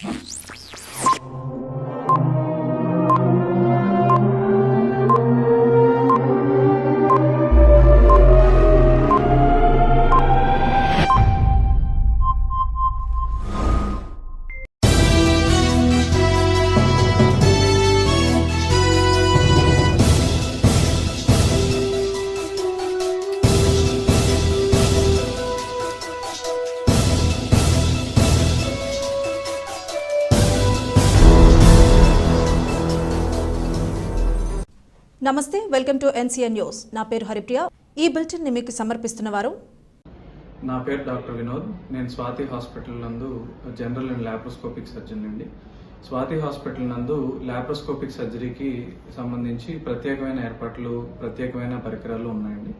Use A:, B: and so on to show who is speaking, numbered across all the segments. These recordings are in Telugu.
A: Jesus. Welcome to NCN news. నా పేరు హరిప్రియ. ఈ బులెటిన్ని మీకు సమర్పిస్తున్న వారు
B: నా పేరు డాక్టర్ వినోద్. నేను స్వాతి హాస్పిటల్ నందు జనరల్ అండ్ ల్యాప్రోస్కోపిక్ సర్జన్ అండి. స్వాతి హాస్పిటల్ నందు ల్యాప్రోస్కోపిక్ సర్జరీకి సంబంధించి ప్రత్యేకమైన ఏర్పాట్లు ప్రత్యేకమైన పరికరాలు ఉన్నాయండి.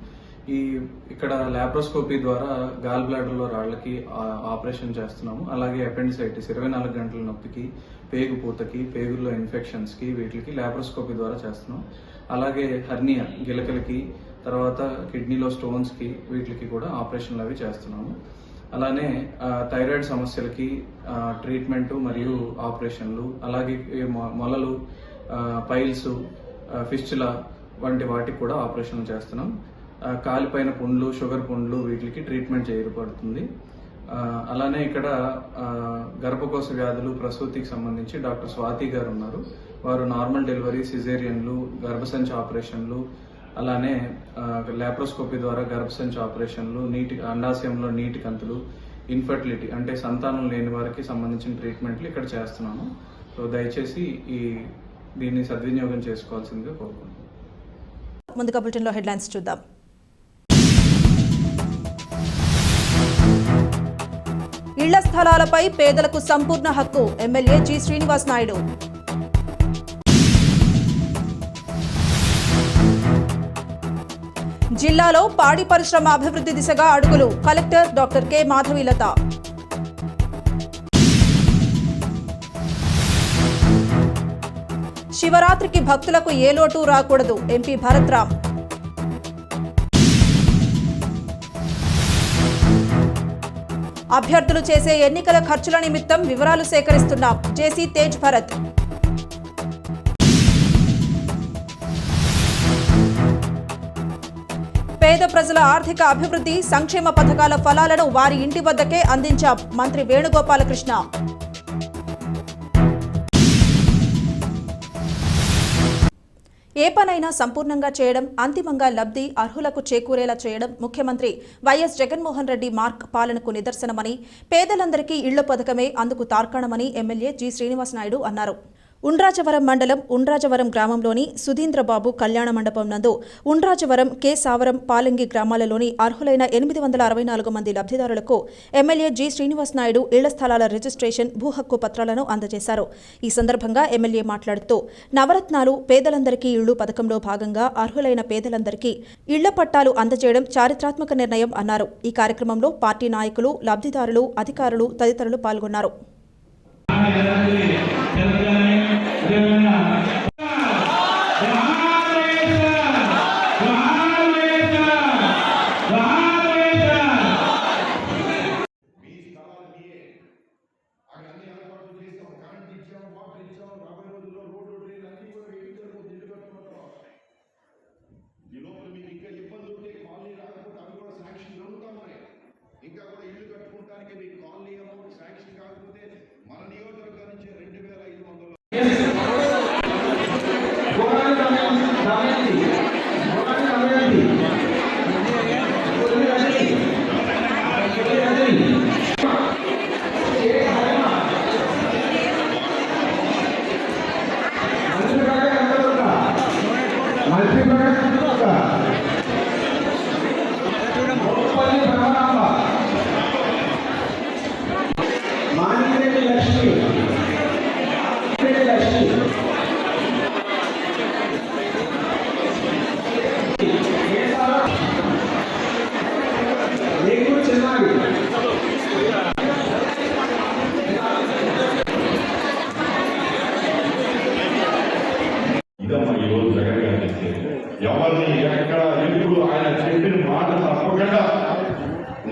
B: ఈ ఇక్కడ ల్యాప్రోస్కోపీ ద్వారా గాల్ బ్లాడర్లో రాళ్ళకి ఆపరేషన్ చేస్తున్నాము. అలాగే అపెండిసైటిస్ ఇరవై నాలుగు గంటల నొప్పికి పేగు పూతకి పేగుల్లో ఇన్ఫెక్షన్స్కి వీటికి ల్యాప్రోస్కోపీ ద్వారా చేస్తున్నాం అలాగే హర్నియా గిలకలకి తర్వాత కిడ్నీలో స్టోన్స్కి వీటికి కూడా ఆపరేషన్లు అవి చేస్తున్నాము. అలానే థైరాయిడ్ సమస్యలకి ట్రీట్మెంట్ మరియు ఆపరేషన్లు అలాగే మొ- మొలలు పైల్స్ ఫిస్చుల వంటి వాటికి కూడా ఆపరేషన్లు చేస్తున్నాం. కాలిపైన పుండ్లు షుగర్ పుండ్లు వీటికి ట్రీట్మెంట్ చేయబడుతుంది. అలానే ఇక్కడ గర్భకోశ వ్యాధులు ప్రసూతికి సంబంధించి డాక్టర్ స్వాతి గారు ఉన్నారు. వారు నార్మల్ డెలివరీ సిజేరియన్లు గర్భసంచి ఆపరేషన్లు అలానే లాప్రోస్కోపీ ద్వారా గర్భసంచి ఆపరేషన్లు నీటి అండాశయంలో నీటి కంతులు ఇన్ఫర్టిలిటీ అంటే సంతానం లేని వారికి సంబంధించిన ట్రీట్మెంట్లు ఇక్కడ చేస్తున్నాము. సో దయచేసి ఈ దీన్ని సద్వినియోగం చేసుకోవాల్సిందిగా కోరుకుంటున్నాను
A: ముందుగా బులెటిన్లో హెడ్లైన్స్ చూద్దాం. ఇళ్ళ స్థలాలపై పేదలకు సంపూర్ణ హక్కు. MLA G. శ్రీనివాస్ నాయుడు. జిల్లాలో పాడి పరిశ్రమ అభివృద్ధి దిశగా అడుగులు. Collector doctor K. మాధవీలత. శివరాత్రికి భక్తులకు ఏ లోటు రాకూడదు. ఎంపీ భరత్ అభ్యర్థులు చేసే ఎన్నికల ఖర్చుల నిమిత్తం వివరాలు సేకరిస్తున్నాం. జేసీ తేజ్ భరత్. పేద ప్రజల ఆర్థిక అభివృద్ధి సంక్షేమ పథకాల ఫలాలను వారి ఇంటి వద్దకే అందించాం. మంత్రి వేణుగోపాలకృష్ణ. ఏ పనైనా సంపూర్ణంగా చేయడం అంతిమంగా లబ్ధి అర్హులకు చేకూరేలా చేయడం ముఖ్యమంత్రి వైఎస్ జగన్మోహన్ రెడ్డి మార్క్ పాలనకు నిదర్శనమని పేదలందరికీ ఇళ్ళ పథకమే అందుకు తార్కాణమని ఎమ్మెల్యే జి. శ్రీనివాస్ నాయుడు అన్నారు. ఉండ్రాజవరం మండలం ఉండ్రాజవరం గ్రామంలోని సుధీంద్రబాబు కళ్యాణ మండపం నందు ఉండ్రాజవరం కె సావరం పాలంగి గ్రామాలలోని అర్హులైన ఎనిమిది వందల అరవై నాలుగు మంది లబ్ధిదారులకు ఎమ్మెల్యే జి శ్రీనివాస్ నాయుడు ఇళ్ళ స్థలాల రిజిస్ట్రేషన్ భూ హక్కు పత్రాలను అందజేశారు. ఈ సందర్భంగా ఎమ్మెల్యే మాట్లాడుతూ నవరత్నాలు పేదలందరికీ ఇళ్ళు పథకంలో భాగంగా అర్హులైన పేదలందరికీ ఇళ్ళ పట్టాలు అందజేయడం చారిత్రాత్మక నిర్ణయం అన్నారు. ఈ కార్యక్రమంలో పార్టీ నాయకులు లబ్ధిదారులు అధికారులు తదితరులు పాల్గొన్నారు.
C: ఇంకా ఇబ్బందులు ఉంటే కాలనీ రాకపోతే అవి కూడా శాంక్షన్ జరుగుతా ఉన్నాయి ఇంకా కూడా ఇల్లు కట్టుకుంటానికి మీకు కాలనీ అమౌంట్ శాంక్షన్ కాకపోతే మన నియోజకవర్గం నుంచి రెండు వేల ఐదు వందలు
D: ఇదమ్మా ఈ రోజు జగన్ గారు చేసేది ఎవరిని ఎక్కడ ఎప్పుడు ఆయన చెప్పిన మాట తప్పకుండా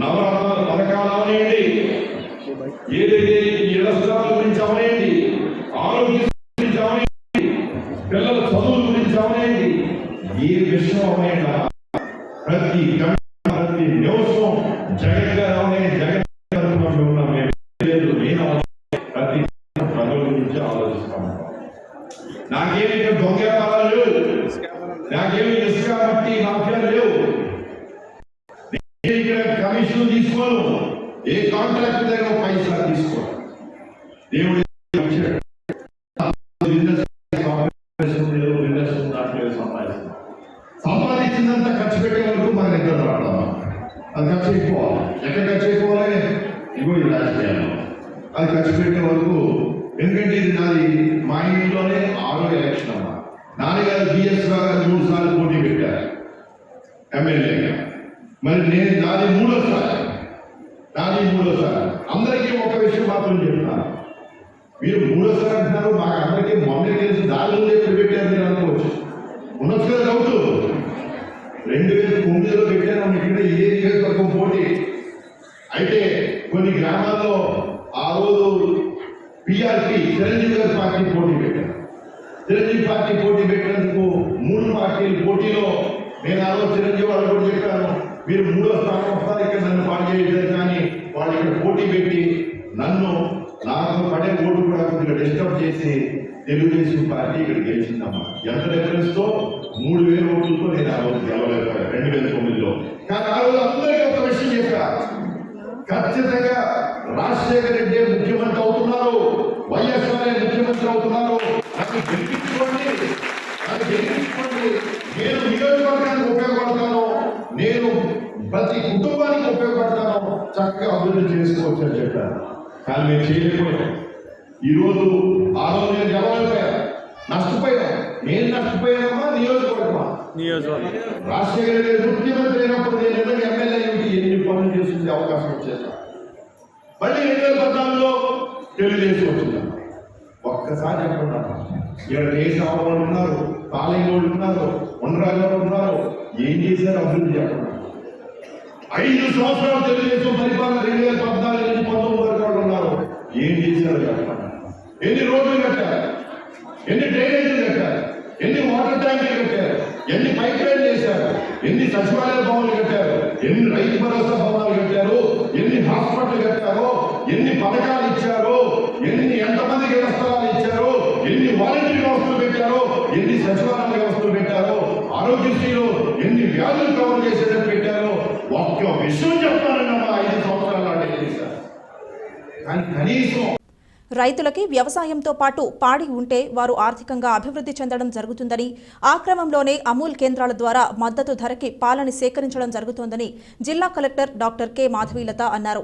D: నవరత్నాల పథకాలు అవనేయండి ఏదైతే ఈ ఇళ్ళ స్థలాల గురించి అవనేయండి
C: నేను ఇక్కడ కమిషన్ తీసుకోను ఏ కాంట్రాక్ట్ దగ్గర ఒక పైసా తీసుకోను దేవుడు ఇచ్చాడు. బిజినెస్ సంపాదిస్తుంది, ఏదో బిజినెస్ ఉంది, దాంట్లో ఏదో సంపాదిస్తుంది. సంపాదించిందంతా ఖర్చు పెట్టే వరకు మన నిద్ర రావడం. అది ఖర్చు అయిపోవాలి. ఎక్కడ ఖర్చు అయిపోవాలి? ఇగో ఇలా చేయాలి అది ఖర్చు పెట్టే వరకు ఎందుకంటే ఇది నాది మా ఇంట్లోనే ఆరో ఎలక్షన్ అమ్మా. నాన్నగారు బిఎస్ గారు మూడు సార్లు పోటీ పెట్టారు. ఎమ్మెల్యేగా. మరి నేను నాది మూడోసారి. నాది మూడోసారి. అందరికీ ఒక విషయం మాత్రం చెప్తాను. మీరు మూడోసారి అంటున్నారు మాకు అందరికీ మొన్న తెలుసు దాని పెట్టారు మీరు అనుకోవచ్చు ఉండొచ్చు కదా డౌట్ రెండు వేల తొమ్మిదిలో పెట్టాను ఇక్కడ ఏ నియోజకవర్గం పోటీ? అయితే కొన్ని గ్రామాల్లో ఆ రోజు పిఆర్పి చిరంజీవి గారి పార్టీ పోటీ పెట్టారు చిరంజీవి పార్టీ పోటీ పెట్టినందుకు మూడు పార్టీలు పోటీలో నేను ఆ రోజు చిరంజీవి వాళ్ళు కూడా చెప్పాను మీరు మూడో స్థానం వస్తారు ఇక్కడ నన్ను పాటు చేయలేదు కానీ వాళ్ళు ఇక్కడ పోటీ పెట్టి నన్ను నాకు పడే ఓటు కూడా కొద్దిగా డిస్టర్బ్ చేసి తెలుగుదేశం పార్టీ ఇక్కడ గెలిచిందమ్మా. ఎంత డిఫరెన్స్తో? మూడు వేల ఓట్లతో నేను ఆ రోజు గెలవలేకపోయాను రెండు వేల తొమ్మిదిలో. కానీ ఆ రోజు అందరికీ ఒక విషయం చెప్పా. ఖచ్చితంగా రాజశేఖర రెడ్డి ముఖ్యమంత్రి అవుతున్నారు వైఎస్ఆర్ ముఖ్యమంత్రి అవుతున్నారు. నన్ను గెలిపించుకోండి నన్ను గెలిపించుకోండి. నేను నియోజకవర్గానికి ఉపయోగపడతాను నేను ప్రతి కుటుంబానికి ఉపయోగపడతాను చక్కగా అభివృద్ధి చేసుకోవచ్చు అని చెప్పాను కానీ మేము చేయలేకపోయాం ఈరోజు ఆ రోజు నేను గెలవలేకపోయా నష్టపోయా నేను నష్టపోయానమ్మా నియోజకవర్గమా? రాజశేఖర రెడ్డి ముఖ్యమంత్రి అయినప్పుడు నేను ఎందుకు ఎమ్మెల్యే ఎన్ని పనులు చేసింది అవకాశం వచ్చేసా మళ్ళీ రెండు వేల పద్నాలుగులో తెలుగుదేశం వచ్చింది. ఒక్కసారి చెప్పుకున్నాను ఇక్కడ దేశం వాళ్ళు ఉన్నారు పాలెం వాళ్ళు ఉన్నారు ఉండరాజు వాళ్ళు ఉన్నారు. ఏం చేశారు అభివృద్ధి చెప్పండి. ఐదు సంవత్సరాలు తెలుగుదేశం పరిపాలన రెండు వేల పద్నాలుగు నుంచి పంతొమ్మిది వరకు ఏం చేశారు చెప్పండి. ఎన్ని రోడ్లు కట్టారు? ఎన్ని డ్రైనేజీలు కట్టారు? ఎన్ని వాటర్ ట్యాంకులు కట్టారు? ఎన్ని పైప్ లైన్ చేశారు ఎన్ని సచివాలయ భవనాలు కట్టారు? ఎన్ని రైతు భరోసా భవనాలు కట్టారు? ఎన్ని హాస్పిటల్ కట్టారో? ఎన్ని పథకాలు ఇచ్చారో? ఎన్ని ఎంతమందికి ఇళ్ళ స్థలాలు ఇచ్చారో? ఎన్ని వాలంటీర్ వ్యవస్థలు పెట్టారో? ఎన్ని సచివాలయ వ్యవస్థలు పెట్టారో? ఆరోగ్యశ్రీలో ఎన్ని వ్యాధులు కవర్ చేసేటట్టు పెట్టారో? ఒక్క విషయం చెప్తానన్నమా ఐదు సంవత్సరాలు అంటే చేశారు కానీ కనీసం
A: రైతులకి వ్యవసాయంతో పాటు పాడి ఉంటే వారు ఆర్థికంగా అభివృద్ధి చెందడం జరుగుతుందని ఆ క్రమంలోనే అమూల్ కేంద్రాల ద్వారా మద్దతు ధరకి పాలని సేకరించడం జరుగుతోందని జిల్లా కలెక్టర్ డాక్టర్ కె. మాధవీలత అన్నారు.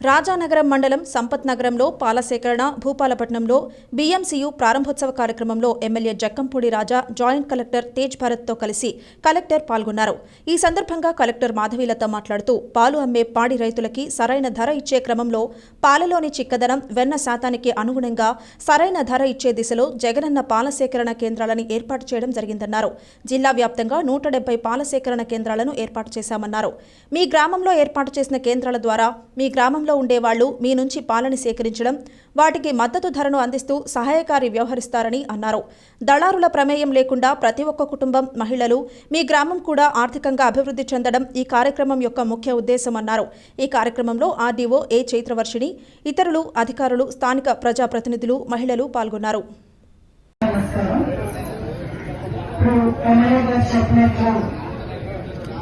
A: రాజానగరం మండలం సంపత్ నగరంలో పాల సేకరణ భూపాలపట్నంలో బీఎంసీయు ప్రారంభోత్సవ కార్యక్రమంలో MLA Jakkampudi Raja joint collector Tej భరత్తో కలిసి కలెక్టర్ పాల్గొన్నారు. ఈ సందర్భంగా కలెక్టర్ మాధవీలత మాట్లాడుతూ పాలు అమ్మే పాడి రైతులకి సరైన ధర ఇచ్చే క్రమంలో పాలలోని చిక్కదనం వెన్న శాతానికి అనుగుణంగా సరైన ధర ఇచ్చే దిశలో జగనన్న పాల సేకరణ కేంద్రాలను ఏర్పాటు చేయడం జరిగిందన్నారు. జిల్లా వ్యాప్తంగా నూట డెబ్బై పాల సేకరణ కేంద్రాలను ఏర్పాటు చేశామన్నారు. మీ గ్రామంలో ఏర్పాటు చేసిన కేంద్రాల ద్వారా మీ స్థానంలో ఉండేవాళ్ళు మీ నుంచి పాలని సేకరించడం వాటికి మద్దతు ధరను అందిస్తూ సహాయకారి వ్యవహరిస్తారని అన్నారు. దళారుల ప్రమేయం లేకుండా ప్రతి ఒక్క కుటుంబం మహిళలు మీ గ్రామం కూడా ఆర్థికంగా అభివృద్ధి చెందడం ఈ కార్యక్రమం యొక్క ముఖ్య ఉద్దేశం అన్నారు. ఈ కార్యక్రమంలో ఆర్డీఓ ఏ చైత్రవర్షిణి ఇతరులు అధికారులు స్థానిక ప్రజాప్రతినిధులు మహిళలు పాల్గొన్నారు.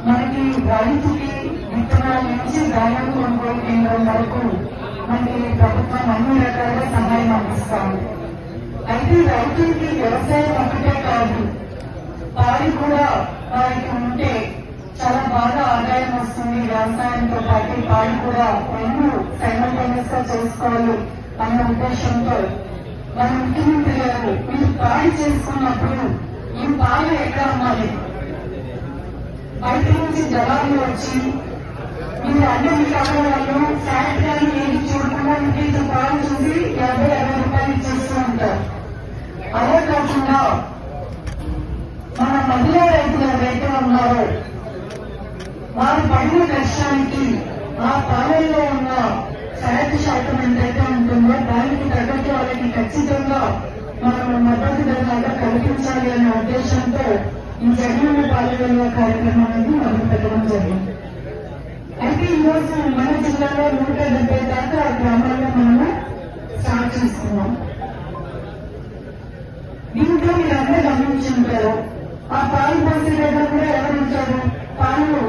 E: మనకి రైతుకి విత్తనాల నుంచి ధాన్యం కొనుగోలు కేంద్రం వరకు మనకి ప్రభుత్వం అన్ని రకాలుగా సహాయం అందిస్తాము అయితే రైతులకి వ్యవసాయం ఒకటే కాదు పాడి కూడా వారికి ఉంటే చాలా బాగా ఆదాయం వస్తుంది వ్యవసాయంతో పాటు పాడి కూడా రెండు సైమల్టేనియస్గా చేసుకోవాలి అన్న ఉద్దేశంతో మన ముఖ్యమంత్రి గారు మీరు పాడి చేసుకున్నప్పుడు ఈ పాలు ఎక్కడ అమ్మాలి బయట నుంచి జలాలు వచ్చి మీరు అన్ని కాలంలో ఫ్యాక్టరీ ఏది చూడకుండా మీకు పాలు చూసి యాభై అరవై రూపాయలు ఇచ్చేస్తూ ఉంటారు అదే కాకుండా మన మహిళా రైతులు ఎవరైతే ఉన్నారో వారు పడిన కష్టానికి ఆ పాలనలో ఉన్న ఫ్యాట్ శాతం ఎంతైతే ఉంటుందో దానికి తగ్గట్టు వాళ్ళకి ఖచ్చితంగా మనం మద్దతు ధరలాగా కల్పించాలి అనే ఉద్దేశంతో ఈ జగనన్న పాలన కార్యక్రమం అనేది మొదలు పెట్టడం జరిగింది. అయితే ఈ రోజు మన జిల్లాలో నూట డెబ్బై దాకా ఆ గ్రామాల్లో మనము స్టార్ట్ చేస్తున్నాం. దీంట్లో మీరు అందరూ గమనించుంటారు. ఆ పాలు పోసే దగ్గర కూడా ఎవరు ఉంటారు? పాలు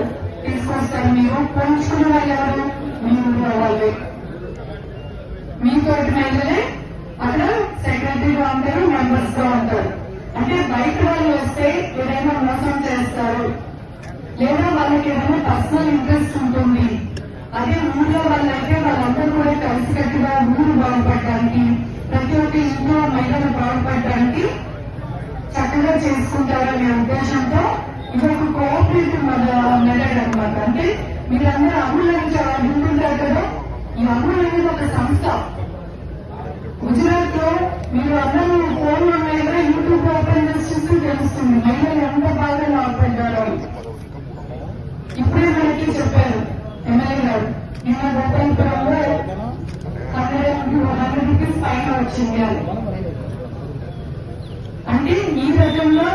E: తీసుకొస్తారు మీరు. పంచుకున్న వాళ్ళు ఎవరు? మీ ఊళ్ళో వాళ్ళే. మీ తోటి మహిళలే అక్కడ సెక్రటరీగా ఉంటారు మెంబర్స్గా ఉంటారు. అంటే బయట వాళ్ళు వస్తే ఏదైనా మోసం చేస్తారు. లేదా వాళ్ళకి ఏదైనా పర్సనల్ ఇంట్రెస్ట్ ఉంటుంది. అదే ఊళ్ళో వాళ్ళైతే వాళ్ళందరూ కూడా కలిసికట్టుగా ఊరు బాగుపడడానికి ప్రతి ఒక్క ఇంట్లో మహిళలు బాగుపడడానికి చక్కగా చేసుకుంటారనే ఉద్దేశంతో ఇది ఒక కోఆపరేటివ్ మెథడ్ అనమాట అంటే మీరందరూ అమూల్ నుంచి వింటుంటారు కదా? ఈ అమూల్ అనేది ఒక సంస్థ. గుజరాత్లో మీరు అందరూ ఫోన్ ఉన్నాయి కదా చూస్తే తెలుస్తుంది మహిళలు ఎంత బాగా లాభ లాభపడ్డారో. ఇప్పుడే మనకి చెప్పారు ఎమ్మెల్యే గారు. నిన్న గోపాలపురంలో హండ్రెడ్ హండ్రెడ్ రూపీస్ పైన వచ్చింది అని. అంటే ఈ రకంలో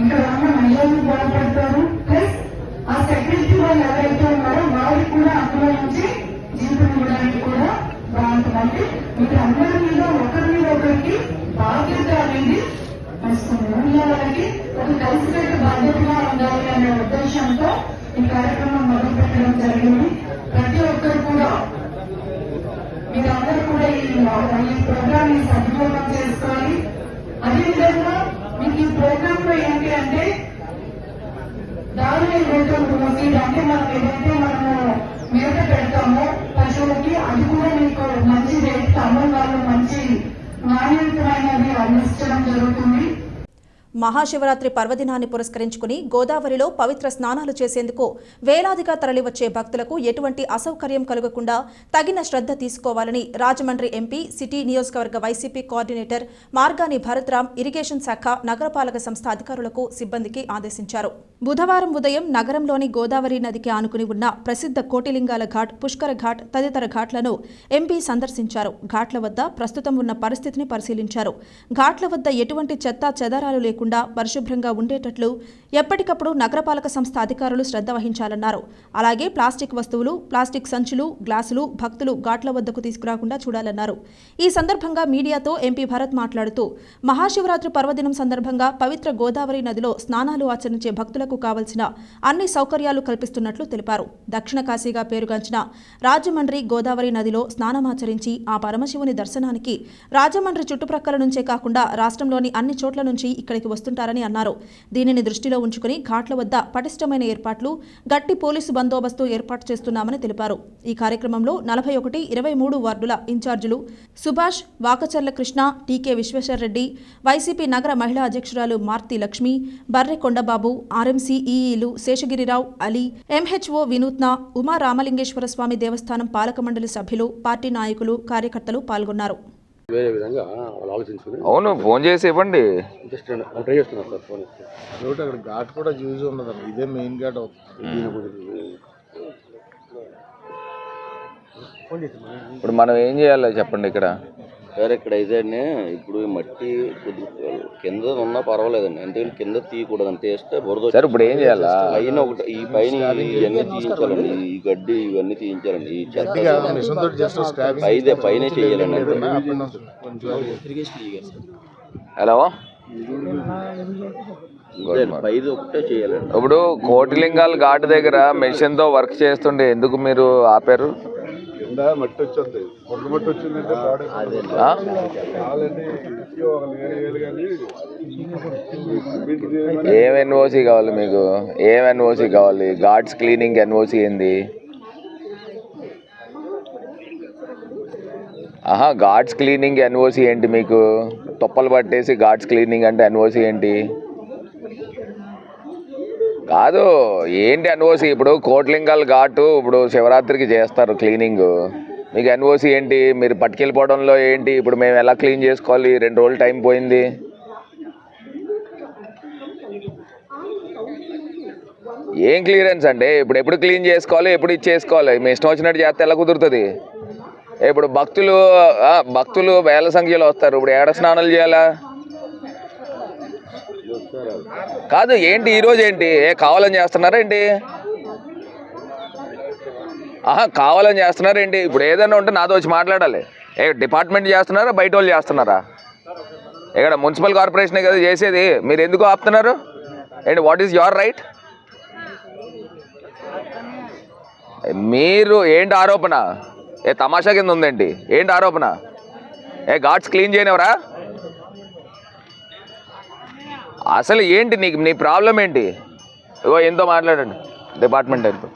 E: ఇక్కడ ఉన్న మహిళలు బాగుపడతారు ప్లస్ ఆ సెక్యూరిటీ వాళ్ళు ఎవరైతే ఉన్నారో వారికి కూడా అందులో నుంచి జీతం ఇవ్వడానికి కూడా బాగుంటుంది అంటే మీరు అందరి మీద ఒకరి మీద ఒకరికి బాధ్యత అనేది వస్తుంది ఊళ్ళో వాళ్ళకి ఒక కలిసికట్టు బాధ్యతగా ఉండాలి అనే ఉద్దేశంతో ఈ కార్యక్రమం మొదలు పెట్టడం జరిగింది. ప్రతి ఒక్కరు కూడా మీరందరూ కూడా ఈ ఈ ప్రోగ్రామ్ని సద్వినియోగం చేసుకోవాలి. అదేవిధంగా మీకు ఈ ప్రోగ్రామ్లో ఏంటి అంటే దారుణ రేట్లు మోసి అంటే మనం ఏదైతే మనము మేత పెడతామో పశువులకి అది కూడా మీకు మంచి రేట్ అమ్మం వాళ్ళు మంచి నాణ్యతమైనది అందించడం జరుగుతుంది.
A: మహాశివరాత్రి పర్వదినాన్ని పురస్కరించుకుని గోదావరిలో పవిత్ర స్నానాలు చేసేందుకు వేలాదిగా తరలివచ్చే భక్తులకు ఎటువంటి అసౌకర్యం కలగకుండా తగిన శ్రద్ధ తీసుకోవాలని రాజమండ్రి ఎంపీ సిటీ నియోజకవర్గ YCP coordinator Margani Bharatram irrigation శాఖ నగరపాలక సంస్థ అధికారులకు సిబ్బందికి ఆదేశించారు. బుధవారం ఉదయం నగరంలోని గోదావరి నదికి ఆనుకుని ఉన్న ప్రసిద్ధ కోటిలింగాల ఘాట్ పుష్కర ఘాట్ తదితర ఘాట్లను ఎంపీ సందర్శించారు. ఘాట్ల వద్ద ప్రస్తుతం ఉన్న పరిస్థితిని పరిశీలించారు. ఘాట్ల వద్ద ఎటువంటి చెత్త చెదారాలు లేకుండా పరిశుభ్రంగా ఉండేటట్లు ఎప్పటికప్పుడు నగరపాలక సంస్థ అధికారులు శ్రద్ధ వహించాలన్నారు. అలాగే ప్లాస్టిక్ వస్తువులు ప్లాస్టిక్ సంచులు గ్లాసులు భక్తులు ఘాట్ల వద్దకు తీసుకురాకుండా చూడాలన్నారు. ఈ సందర్భంగా మీడియాతో ఎంపీ భరత్ మాట్లాడుతూ మహాశివరాత్రి పర్వదినం సందర్భంగా పవిత్ర గోదావరి నదిలో స్నానాలు ఆచరించే భక్తులకు కావలసిన అన్ని సౌకర్యాలు కల్పిస్తున్నట్లు తెలిపారు. దక్షిణ కాశీగా పేరుగాంచిన రాజమండ్రి గోదావరి నదిలో స్నానమాచరించి ఆ పరమశివుని దర్శనానికి రాజమండ్రి చుట్టుప్రక్కల నుంచే కాకుండా రాష్ట్రంలోని అన్ని చోట్ల నుంచి ఇక్కడికి వస్తుంటారని అన్నారు. దీనిని దృష్టిలో ఉంచుకుని ఘాట్ల వద్ద పటిష్టమైన ఏర్పాట్లు గట్టి పోలీసు బందోబస్తు ఏర్పాటు చేస్తున్నామని తెలిపారు. ఈ కార్యక్రమంలో నలభై ఒకటి ఇరవై మూడు వార్డుల ఇన్ఛార్జీలు సుభాష్ వాకచర్ల కృష్ణ టీకే విశ్వేశ్వరరెడ్డి వైసీపీ నగర మహిళా అధ్యక్షురాలు మార్తి లక్ష్మి బర్రె కొండబాబు ఆర్ఎంసీ ఈఈలు శేషగిరిరావు అలీ ఎంహెచ్ఓ వినూత్న ఉమా రామలింగేశ్వర స్వామి దేవస్థానం పాలక మండలి సభ్యులు పార్టీ నాయకులు కార్యకర్తలు పాల్గొన్నారు.
F: వేరే విధంగా వాళ్ళు ఆలోచించుకుని
G: అవును ఫోన్ చేసి ఇవ్వండి.
F: జస్ట్ ట్రై చేస్తున్నారు సార్ ఫోన్
H: కాబట్టి అక్కడ ఘాట్ కూడా యూజ్ ఉండదు ఇదే మెయిన్ ఘాట్ అవుతుంది.
G: ఇప్పుడు మనం ఏం చేయాలో చెప్పండి ఇక్కడ?
I: సార్ ఇక్కడ అయితే ఇప్పుడు ఈ మట్టి కొద్దిగా కింద ఉన్నా పర్వాలేదండి. ఎందుకంటే కింద తీయకూడదు టేస్ట్ బురద
G: సార్ ఇప్పుడు ఏం చేయాలా?
I: పైన ఒకటి ఈ పైన ఇవన్నీ తీయించాలండి. ఈ గడ్డి ఇవన్నీ తీయించాలండి. ఈ చెత్త పైదే పైనే చేయాలండి.
G: హలో ఇప్పుడు కోటిలింగాల ఘాట్ దగ్గర మెషిన్తో వర్క్ చేస్తుండే ఎందుకు మీరు ఆపారు?
H: కింద మట్టి వచ్చేది. మట్టి వచ్చిందంటే
G: ఏం ఎన్ఓసి కావాలి మీకు? ఏం ఎన్ఓసి కావాలి? ఘాట్స్ క్లీనింగ్ ఎన్ఓసి ఏంది? ఆహా ఘాట్స్ క్లీనింగ్ ఎన్ఓసి ఏంటి మీకు? తొప్పలు పట్టేసి ఘాట్స్ క్లీనింగ్ అంటే ఎన్ఓసి ఏంటి? కాదు ఏంటి ఎన్ఓసి? ఇప్పుడు కోట్లింగాల్ ఘాటు ఇప్పుడు శివరాత్రికి చేస్తారు క్లీనింగ్. మీకు ఎన్ఓసి ఏంటి? మీరు పట్టుకెళ్ళిపోవడంలో ఏంటి? ఇప్పుడు మేము ఎలా క్లీన్ చేసుకోవాలి? రెండు రోజులు టైం పోయింది. ఏం క్లియరెన్స్ అంటే ఇప్పుడు ఎప్పుడు క్లీన్ చేసుకోవాలి ఎప్పుడు ఇచ్చేసుకోవాలి మీ ఇష్టం వచ్చినట్టు చేస్తే ఎలా కుదురుతుంది? ఇప్పుడు భక్తులు భక్తులు వేల సంఖ్యలో వస్తారు. ఇప్పుడు ఏడ స్నానాలు చేయాలా? కాదు ఏంటి ఈరోజు ఏంటి? ఏ కావాలని చేస్తున్నారా ఏంటి? ఆహా కావాలని చేస్తున్నారా ఏంటి? ఇప్పుడు ఏదైనా ఉంటే నాతో వచ్చి మాట్లాడాలి. ఏ డిపార్ట్మెంట్ చేస్తున్నారా? బయట వాళ్ళు చేస్తున్నారా? ఇక్కడ మున్సిపల్ కార్పొరేషనే కదా చేసేది. మీరు ఎందుకు ఆపుతున్నారు? And what is your right మీరు ఏంటి ఆరోపణ? ఏ తమాషా కింద ఉందండి ఏంటి ఆరోపణ? ఏ ఘాట్స్ క్లీన్ చేయనివరా అసలు ఏంటి నీకు నీ ప్రాబ్లం ఏంటి? ఇగో ఎంతో మాట్లాడండి. డిపార్ట్మెంట్ ఎంతో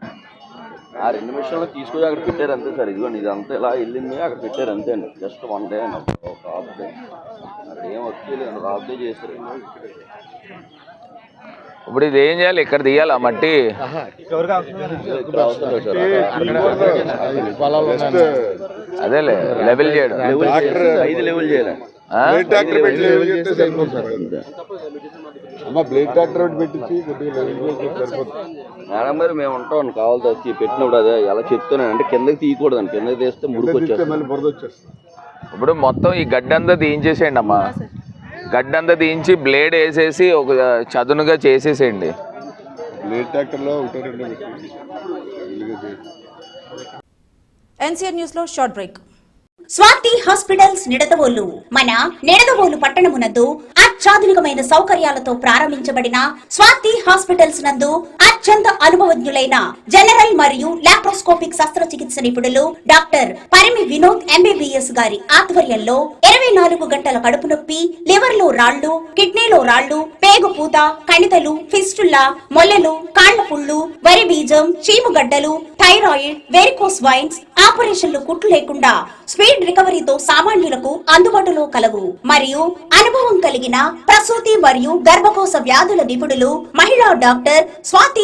I: ఆ రెండు నిమిషాల్లో తీసుకొని అక్కడ పెట్టారు అంతే సార్. ఇదిగోండి ఇది అంతా ఇలా వెళ్ళింది అక్కడ పెట్టారు అంతే అండి. జస్ట్ వన్ డే అండి. ఒక హాఫ్ డే. అక్కడ ఏం వర్క్ చేయలేదు. ఒక హాఫ్ డే చేస్తారు
G: ఇప్పుడు ఇది ఏం చేయాలి? ఇక్కడ తీయాలా మట్టి? అదేలే లెవెల్ చేయడం.
I: లెవెల్ చేయాలి. ఐదు లెవెల్ చేయాలి.
G: ఆ?
H: బ్లేడ్ ట్రాక్టర్ పెట్టి లెవెల్ చేస్తే సరిపోతుంది సార్ అమ్మ బ్లేడ్ ట్రాక్టర్ ఒకటి పెట్టించి కొద్దిగా లెవెల్ చేస్తే సరిపోతుంది.
I: మేడం గారు మేము ఉంటాం కావాలి వచ్చి పెట్టినప్పుడు అదే ఎలా చెప్తున్నాను అంటే కిందకి తీయకూడదండి కిందకి తీస్తే వచ్చేస్తుంది.
G: ఇప్పుడు మొత్తం ఈ గడ్డంతా తీయించేసేయండి అమ్మా. గడ్డంతా తీయించి బ్లేడ్ వేసేసి ఒక చదునుగా చేసేసేయండి.
H: బ్లేడ్ ట్రాక్టర్లో
A: ఎన్సీఆర్ న్యూస్లో short break.
J: Swathi hospitals Nidadavolu. మన నిడదవోలు పట్టణమునందు అత్యాధునికమైన సౌకర్యాలతో ప్రారంభించబడిన స్వాతి హాస్పిటల్స్ నందు అత్యంత అనుభవజ్ఞులైన జనరల్ మరియు లాప్రోస్కోపిక్ శస్త్రచికిత్స నిపుణులు డాక్టర్ పరిమి వినోద్ ఎంబీబీఎస్ గారి ఆధ్వర్యంలో ఇరవై నాలుగు గంటల కడుపు నొప్పి లివర్లో రాళ్ళు కిడ్నీలో రాళ్ళు పేగు పూత కణితలు ఫిస్టుల్లా మొల్లలు కాళ్ళ పుళ్ళు వరి బీజం చీముగడ్డలు థైరాయిడ్ వెరికోస్ వైన్స్ ఆపరేషన్లు కుట్లు లేకుండా స్పీడ్ రికవరీతో సామాన్యులకు అందుబాటులో కలవు. మరియు అనుభవం కలిగిన ప్రసూతి మరియు గర్భకోశ వ్యాధుల నిపుణులు మహిళా doctor Swathi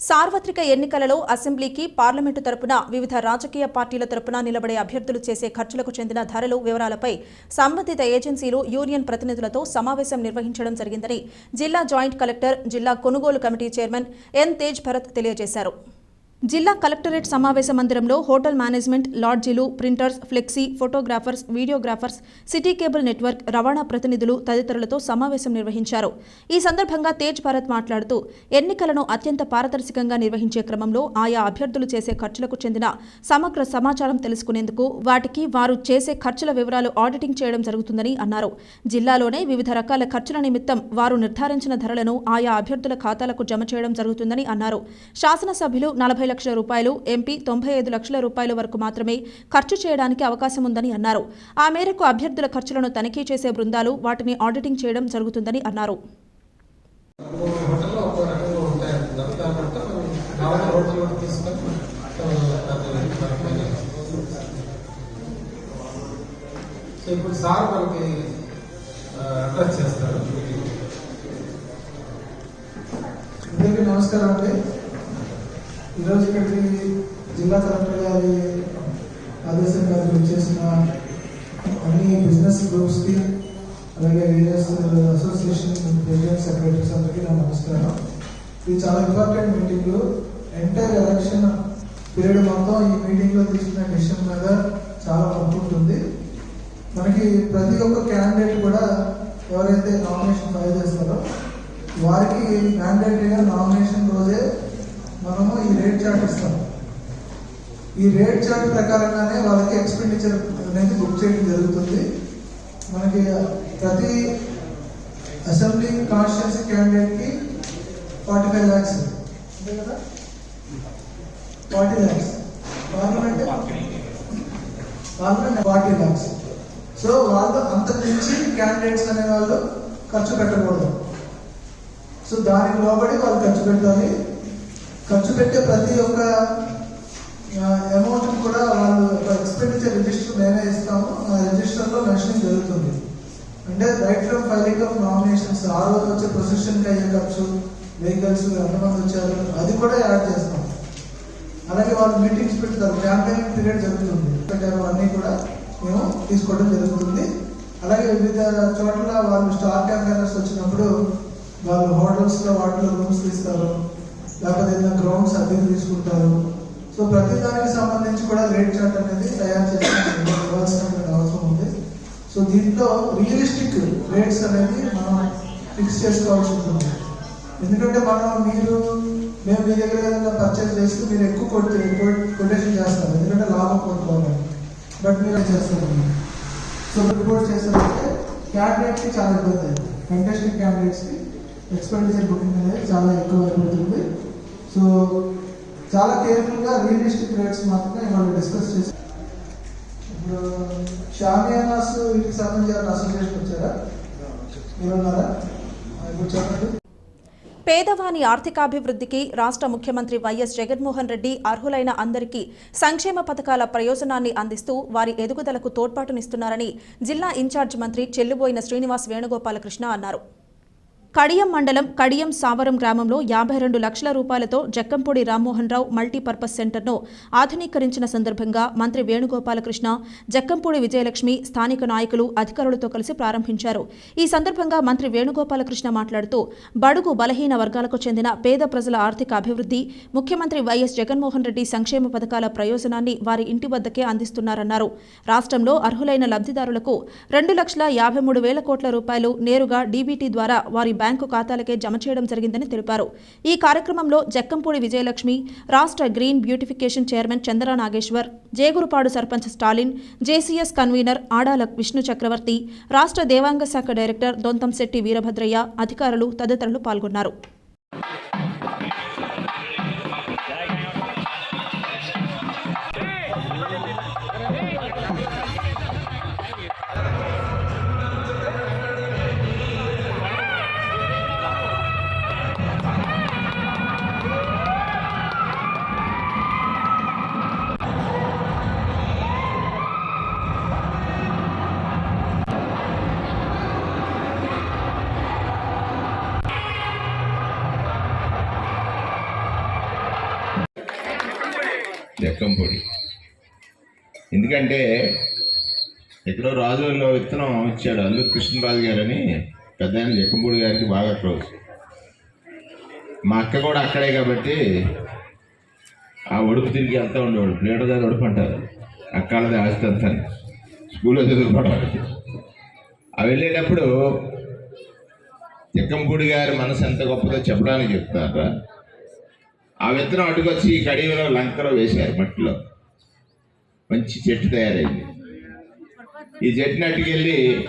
A: సార్వత్రిక ఎన్నికలలో అసెంబ్లీకి పార్లమెంటు తరపున వివిధ రాజకీయ పార్టీల తరపున నిలబడే అభ్యర్థులు చేసే ఖర్చులకు చెందిన ధరలు వివరాలపై సంబంధిత ఏజెన్సీలు యూనియన్ ప్రతినిధులతో సమావేశం నిర్వహించడం జరిగిందని జిల్లా జాయింట్ కలెక్టర్ జిల్లా కొనుగోలు committee chairman N Tej Bharat తెలియజేశారు. జిల్లా కలెక్టరేట్ సమావేశ మందిరంలో hotel management లాడ్జీలు printers flexi photographers videographers city cable network రవాణా ప్రతినిధులు తదితరులతో సమావేశం నిర్వహించారు. ఈ సందర్భంగా తేజ్ భారత్ మాట్లాడుతూ ఎన్నికలను అత్యంత పారదర్శకంగా నిర్వహించే క్రమంలో ఆయా అభ్యర్థులు చేసే ఖర్చులకు చెందిన సమగ్ర సమాచారం తెలుసుకునేందుకు వాటికి వారు చేసే ఖర్చుల వివరాలు ఆడిటింగ్ చేయడం జరుగుతుందని అన్నారు. జిల్లాలోనే వివిధ రకాల ఖర్చుల నిమిత్తం వారు నిర్ధారించిన ధరలను ఆయా అభ్యర్థుల ఖాతాలకు జమ చేయడం జరుగుతుందని అన్నారు. శాసనసభ్యులు నలభై లక్షల రూపాయలు ఎంపీ తొంభై ఐదు లక్షల రూపాయల వరకు మాత్రమే ఖర్చు చేయడానికి అవకాశం ఉందని అన్నారు. ఆ మేరకు అభ్యర్థుల ఖర్చులను తనిఖీ చేసే బృందాలు వాటిని ఆడిటింగ్ చేయడం జరుగుతుందని అన్నారు.
K: సో ఇప్పుడు సార్ మనకి అడ్రస్ చేస్తారు. అందరికీ నమస్కారం అండి. ఈరోజు ఇక్కడికి జిల్లా కలెక్టర్ గారి ఆదేశం గారు చేసిన అన్ని బిజినెస్ గ్రూప్స్కి అలాగే వేరియస్ అసోసియేషన్ ప్రెసిడెంట్ సెక్రటరీస్ అందరికీ నా నమస్కారం. ఇది చాలా important meeting entire election period మొత్తం ఈ మీటింగ్లో తీసుకున్న డిసిషన్ మీద చాలా వర్క్ ఉంటుంది. మనకి ప్రతి ఒక్క క్యాండిడేట్ కూడా ఎవరైతే నామినేషన్ ఫైల్ చేస్తారో వారికి మ్యాండేటరీగా నామినేషన్ రోజే మనము ఈ రేట్ చార్ట్ ఇస్తాం. ఈ రేట్ చార్ట్ ప్రకారంగానే వాళ్ళకి ఎక్స్పెండిచర్ అనేది బుక్ చేయడం జరుగుతుంది. మనకి ప్రతి అసెంబ్లీ కాన్స్టిట్యున్సీ క్యాండిడేట్కి ఫార్టీ ఫైవ్ ల్యాక్స్ అంతే కదా? Forty lakhs parliament parliament forty lakhs so వాళ్ళు అంత నుంచి క్యాండిడేట్స్ అనే వాళ్ళు ఖర్చు పెట్టకూడదు. సో దానికి లోబడి వాళ్ళు ఖర్చు పెట్టాలి. ఖర్చు పెట్టే ప్రతి ఒక్క అమౌంట్ కూడా వాళ్ళు ఎక్స్పెండిచర్ రిజిస్టర్ మేమే ఇస్తాము. ఆ రిజిస్టర్లో మెన్షన్ జరుగుతుంది. అంటే right from filing of nominations ఆ రోజు వచ్చే ప్రొసెషన్కి అయ్యే ఖర్చు వెహికల్స్ ఎంతమంది వచ్చారు అది కూడా యాడ్ చేస్తాం. అలాగే వాళ్ళు మీటింగ్స్ పెడతారు. క్యాంపెయినింగ్ పీరియడ్ జరుగుతుంది. పెట్టారు అన్నీ కూడా మేము తీసుకోవడం జరుగుతుంది. అలాగే వివిధ చోట్ల వాళ్ళు స్టార్ క్యాంపెయినర్స్ వచ్చినప్పుడు వాళ్ళు హోటల్స్లో వాటిలో రూమ్స్ తీస్తారు. లేకపోతే ఏదైనా గ్రౌండ్స్ అద్దెకు తీసుకుంటారు. సో ప్రతి దానికి సంబంధించి కూడా రేట్ చార్ట్ అనేది తయారు చేసిన ఇవ్వాల్సినటువంటి అవసరం ఉంది. సో దీంట్లో రియలిస్టిక్ రేట్స్ అనేది మనం ఫిక్స్ చేసుకోవాల్సి ఉంటుంది. ఎందుకంటే మనం మీరు మేము మీ దగ్గర ఏదైనా పర్చేస్ చేస్తే మీరు ఎక్కువ కొట్టి కొటేషన్ చేస్తారు. ఎందుకంటే లాభం కొట్టుకోవాలి. బట్ మీరు చేస్తారు? సో రిపోర్ట్ చేస్తారంటే క్యాండిడేట్కి చాలా ఇబ్బంది అయింది కంటెస్టింగ్ క్యాండిడేట్స్కి ఎక్స్పెండిచర్ బుకింగ్ అనేది చాలా ఎక్కువ అయిపోతుంది. సో చాలా కేర్ఫుల్గా రియలిస్టిక్ రేట్స్ మాత్రమే వాళ్ళు డిస్కస్ చేసి ఇప్పుడు షామియానాస్ వీటికి సంబంధించిన అసోసియేషన్ వచ్చారా? మీరు ఉన్నారా ఇప్పుడు చెప్పండి.
A: పేదవాని ఆర్థికాభివృద్ధికి రాష్ట్ర ముఖ్యమంత్రి వైఎస్ జగన్మోహన్ రెడ్డి అర్హులైన అందరికీ సంక్షేమ పథకాల ప్రయోజనాన్ని అందిస్తూ వారి ఎదుగుదలకు తోడ్పాటునిస్తున్నారని జిల్లా ఇన్ఛార్జ్ మంత్రి చెల్లుబోయిన శ్రీనివాస్ వేణుగోపాలకృష్ణ అన్నారు. కడియం మండలం కడియం సావరం గ్రామంలో యాభై రెండు లక్షల రూపాయలతో జక్కంపూడి రామ్మోహన్ రావు మల్టీపర్పస్ సెంటర్ను ఆధునీకరించిన సందర్భంగా మంత్రి వేణుగోపాలకృష్ణ జక్కంపూడి విజయలక్ష్మి స్థానిక నాయకులు అధికారులతో కలిసి ప్రారంభించారు. ఈ సందర్భంగా మంత్రి వేణుగోపాలకృష్ణ మాట్లాడుతూ బడుగు బలహీన వర్గాలకు చెందిన పేద ప్రజల ఆర్థిక అభివృద్ధి ముఖ్యమంత్రి వైఎస్ జగన్మోహన్ రెడ్డి సంక్షేమ పథకాల ప్రయోజనాన్ని వారి ఇంటి వద్దకే అందిస్తున్నారన్నారు. రాష్ట్రంలో అర్హులైన లబ్ధిదారులకు రెండు లక్షల యాభై మూడు వేల కోట్ల రూపాయలు నేరుగా డీబీటీ ద్వారా వారి బ్యాంకు ఖాతాలకే జమ చేయడం జరిగిందని తెలిపారు. ఈ కార్యక్రమంలో జక్కంపూడి విజయలక్ష్మి రాష్ట్ర green beautification chairman Chandra Nageswar Jegurupadu sarpanch Stalin JCS convener Adala Vishnu Chakravarthi రాష్ట్ర దేవాంగ శాఖ డైరెక్టర్ దొంతంశెట్టి వీరభద్రయ్య అధికారులు తదితరులు పాల్గొన్నారు.
D: ఎందుకంటే ఎక్కడో రాజులలో విత్తనం ఇచ్చాడు. అందుకు కృష్ణరాజు గారని పెద్ద ఆయన గారికి బాగా క్లోజ్. మా అక్క కూడా అక్కడే కాబట్టి ఆ ఒడుపు తిరిగి వెళ్తూ ఉండేవాడు. ప్లేటర్ గారు ఒడుపు అంటారు. అక్కడది ఆస్తి అంతా స్కూల్లో చదువుకోవడం అవి వెళ్ళేటప్పుడు జక్కంపూడి గారి మనసు ఎంత గొప్పదో చెప్పడానికి చెప్తారా? ఆ విత్తనం అటుకొచ్చి ఈ లంకలో వేశారు మట్టిలో. మంచి చెట్టు తయారైంది. ఈ చెట్టుని అట్టుకెళ్ళి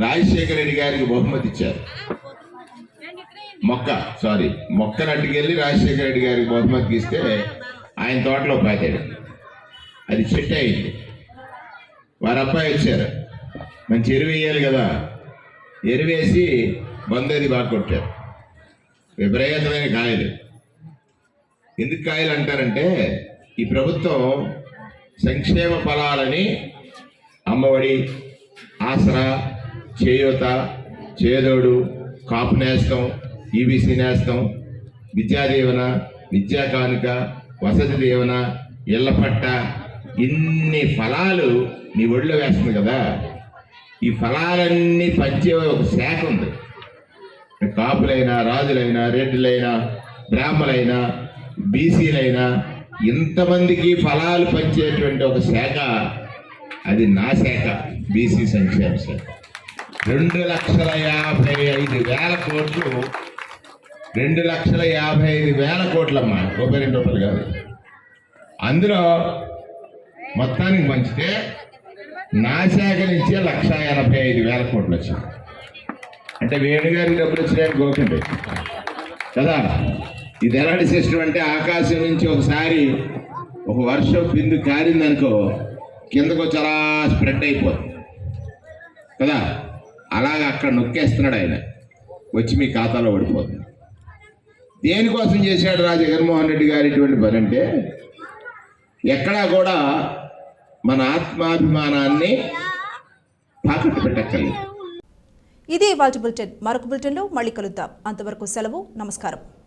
D: రాజశేఖర రెడ్డి గారికి బహుమతి ఇచ్చారు. మొక్క సారీ మొక్కను అట్టుకెళ్ళి రాజశేఖర రెడ్డి గారికి బహుమతికి ఇస్తే ఆయన తోటలో పాతాడు. అది చెట్టు అయింది. వారి అబ్బాయి వచ్చారు. మంచి ఎరువు వేయాలి కదా. ఎరువేసి బందేది బాగా కొట్టారు. విపరీతమైన కాయలు. ఎందుకు కాయలు అంటారంటే ఈ ప్రభుత్వం సంక్షేమ ఫలాలని అమ్మఒడి ఆసరా చేయూత చేదోడు కాపు నేస్తం ఈబీసీ నేస్తం విద్యాదీవన విద్యా కానుక వసతి దీవన ఇళ్ళ పట్ట ఇన్ని ఫలాలు నీ ఒడిలో వేస్తుంది కదా. ఈ ఫలాలన్నీ పంచే ఒక శాఖ ఉంది. కాపులైనా రాజులైనా రెడ్డిలైనా బ్రాహ్మలైనా బీసీలైనా ఇంతమందికి ఫలాలు పంచేటువంటి ఒక శాఖ అది నా శాఖ బీసీ సంక్షేమ శాఖ. రెండు లక్షల యాభై ఐదు వేల కోట్లు రెండు లక్షల యాభై ఐదు వేల కోట్లమ్మా రూపాయి రెండు రూపాయలు కాదు. అందులో మొత్తానికి పంచితే నా శాఖ నుంచే లక్ష ఎనభై ఐదు వేల కోట్లు వచ్చింది అంటే వేణుగారికి డబ్బులు వచ్చినాయని గోకండి కదా? ఇది ఎలాంటి సిస్టమ్ అంటే ఆకాశం నుంచి ఒకసారి ఒక వర్షం బిందు కారిందనుకో కిందకు చాలా స్ప్రెడ్ అయిపోతుంది కదా? అలాగ అక్కడ నొక్కేస్తున్నాడు ఆయన. వచ్చి మీ ఖాతాలో పడిపోతుంది దేనికోసం చేశాడు రా జగన్మోహన్ రెడ్డి గారు ఇటువంటి పని అంటే ఎక్కడా కూడా మన ఆత్మాభిమానాన్ని తాకట్టు పెట్టక్కర్లేదు.
A: ఇది ఇవాళ బులెటిన్. మరొక బులెటిన్లో మళ్ళీ కలుద్దాం. అంతవరకు సెలవు నమస్కారం.